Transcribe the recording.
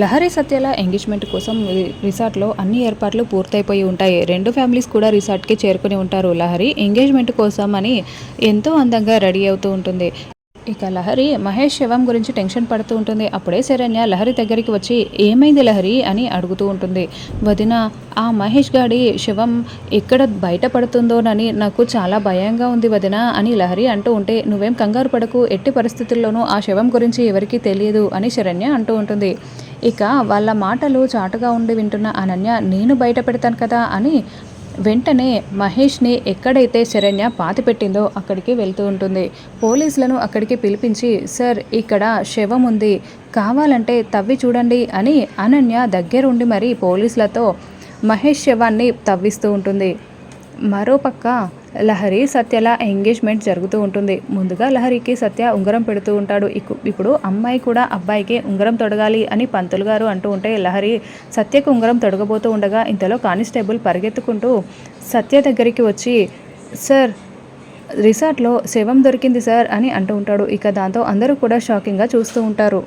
లహరి సత్యాల engagement కోసం రిసార్ట్లో అన్ని ఏర్పాట్లు పూర్తయిపోయి ఉంటాయి. రెండు ఫ్యామిలీస్ కూడా రిసార్ట్కి చేరుకుని ఉంటారు లహరి. ఎంగేజ్మెంట్ కోసం అని ఎంతో అందంగా రెడీ అవుతూ ఉంటుంది. ఇక లహరి మహేష్ శవం గురించి టెన్షన్ పడుతూ ఉంటుంది. అప్పుడే శరణ్య లహరి దగ్గరికి వచ్చి ఏమైంది లహరి? అని అడుగుతూ ఉంటుంది. వదిన ఆ మహేష్ గాడి శవం ఎక్కడ బయటపడుతుందోనని నాకు చాలా భయంగా ఉంది వదిన అని లహరి అంటూ ఉంటే నువ్వేం కంగారు పడకు ఎట్టి పరిస్థితుల్లోనూ ఆ శవం గురించి ఎవరికీ తెలియదు అని శరణ్య అంటూ ఉంటుంది. ఇక వాళ్ళ మాటలు చాటుగా ఉండి వింటున్న అనన్య నేను బయట పెడతాను కదా అని వెంటనే మహేష్ని ఎక్కడైతే శరణ్య పాతి పెట్టిందో అక్కడికి వెళ్తూ ఉంటుంది. పోలీసులను అక్కడికి పిలిపించి సార్ ఇక్కడ శవం ఉంది. కావాలంటే తవ్వి చూడండి అని అనన్య దగ్గరుండి మరి పోలీసులతో మహేష్ శవాన్ని తవ్విస్తూ ఉంటుంది. మరోపక్క లహరి సత్యల ఎంగేజ్మెంట్ జరుగుతూ ఉంటుంది. ముందుగా లహరికి సత్య ఉంగరం పెడుతూ ఉంటాడు. ఇప్పుడు అమ్మాయి కూడా అబ్బాయికి ఉంగరం తొడగాలి అని పంతులు గారు అంటూ ఉంటే లహరి సత్యకు ఉంగరం తొడగబోతూ ఉండగా ఇంతలో కానిస్టేబుల్ పరిగెత్తుకుంటూ సత్య దగ్గరికి వచ్చి సార్ రిసార్ట్లో శవం దొరికింది సార్ అని అంటూ ఉంటాడు. ఇక దాంతో అందరూ కూడా షాకింగ్గా చూస్తూ ఉంటారు.